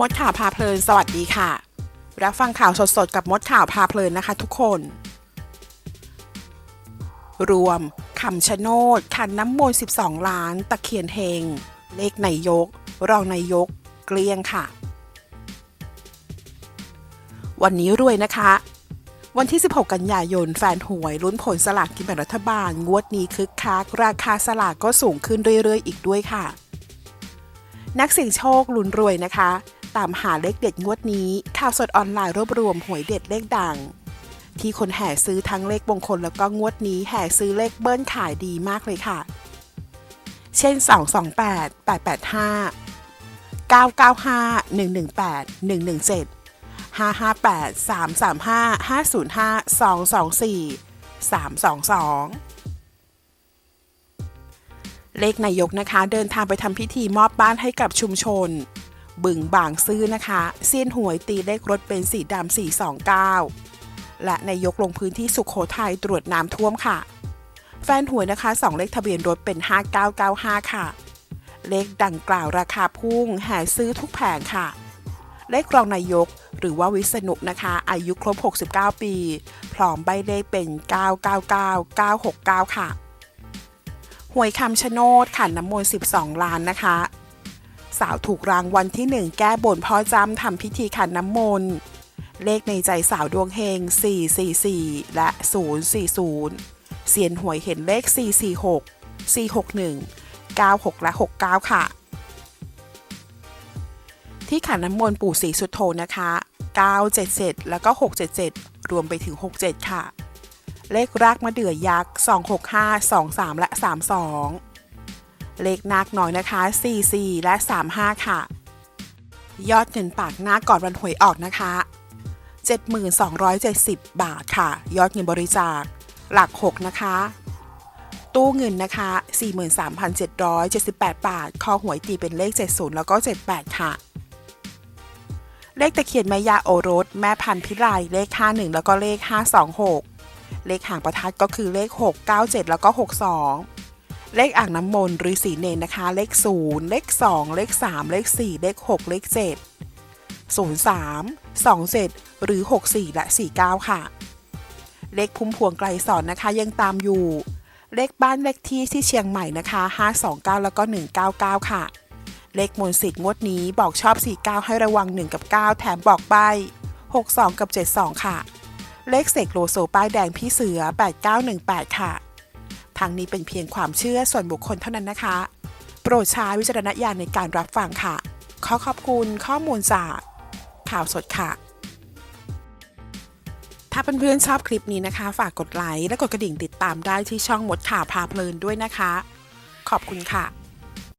มดข่าวพาเพลิน สวัสดีค่ะ รับฟังข่าวสดๆ กับมดข่าวพาเพลินนะคะทุกคน รวมคำชะโนดขันน้ำมนต์12 ล้าน ตะเคียนเฮง เลขนายก รองนายก เกลี้ยงค่ะ วันนี้รวยนะคะ วันที่ 16 กันยายน แฟนหวยลุ้นผลสลากกินแบ่งรัฐบาล งวดนี้คึกคัก ราคาสลากก็สูงขึ้นเรื่อยๆ อีกด้วยค่ะ นักเสี่ยงโชคลุ้นรวยนะคะ ตามหาเลขเด็ดงวดนี้ข่าวสดออนไลน์รวบรวมหวยเด็ดเลขดัง ที่คนแห่ซื้อทั้งเลขมงคลแล้วก็งวดนี้แห่ซื้อเลขเบิ้ลขายดีมากเลยค่ะ เช่น 228 885 995 118 117 558 335 505 224 322 เลขนายกนะคะ เดินทางไปทำพิธีมอบบ้านให้กับชุมชน บึงบางซื่อนะคะเซียนหวยตีเลขรถเป็นสีดำ429 และนายกลงพื้นที่สุขโขทัยตรวจน้ำท่วมค่ะ แฟนหวยนะคะ 2 เลขทะเบียนรถเป็น 5995 ค่ะ เลขดังกล่าวราคาพุ่งแห่ซื้อทุกแผงค่ะ เลขรองนายกหรือว่าวิษณุนะคะ อายุครบ 69 ปี พร้อมใบเลขเป็น 999 969 ค่ะหวยคำชะโนดขันน้ำมนต์12 ล้านนะคะ สาวถูกรางวัลที่ 1 แก้บนพ่อจำทำพิธีขันน้ำมนต์ เลขในใจสาวดวงเฮง 444 และ 040 เสียนหวยเห็นเลข 446 461 96 และ 69 ค่ะ ที่ขันน้ำมนต์ปู่ศรีสุโธนะคะ 977 แล้วก็ 677 รวมไปถึง 67 ค่ะ เลขรากมะเดื่อยักษ์ 265 23 และ 32 เลขนาคน้อยนะคะ 44 และ 35 ค่ะ ยอดเงินปากหน้าก่อนวันหวยออกนะคะ 7,270 บาทค่ะ ยอดเงินบริจาค หลัก 6 นะคะ ตู้เงินนะคะ 43,778 บาท คอหวยตีเป็นเลข 70 แล้วก็ 78 ค่ะ เลขตะเคียนแม่ยาโอรส แม่พันธุ์พิไลเลข 51 แล้วก็เลข 526 เลขหางประทัดก็คือเลข 697 แล้วก็ 62 เลขอ่างน้ำมนต์ฤาษีเนนนะคะ เลข 0 เลข 2 เลข 3 เลข 4 เลข 6 เลข 7 03 27 หรือ 64 และ 49 ค่ะ เลขพุ่มพวงไกลสอนนะคะยังตามอยู่ เลขบ้านเลขที่ที่เชียงใหม่นะคะ 529 แล้วก็ 199 ค่ะ เลขมนสิทธิ์งวดนี้บอกชอบ 49 ให้ระวัง 1 กับ 9 แถมบอกใบ62 กับ 72 ค่ะ เลขเสกโลโซป้ายแดงพี่เสือ 8918 ค่ะ ทางนี้เป็นเพียงความเชื่อส่วนบุคคลเท่านั้นนะคะ โปรดใช้วิจารณญาณในการรับฟังค่ะ ขอขอบคุณข้อมูลจาก ข่าวสดค่ะ ถ้าเพื่อนๆชอบคลิปนี้นะคะ ฝากกดไลค์และกดกระดิ่งติดตามได้ที่ช่องมดข่าวพาเพลินด้วยนะคะ ขอบคุณค่ะ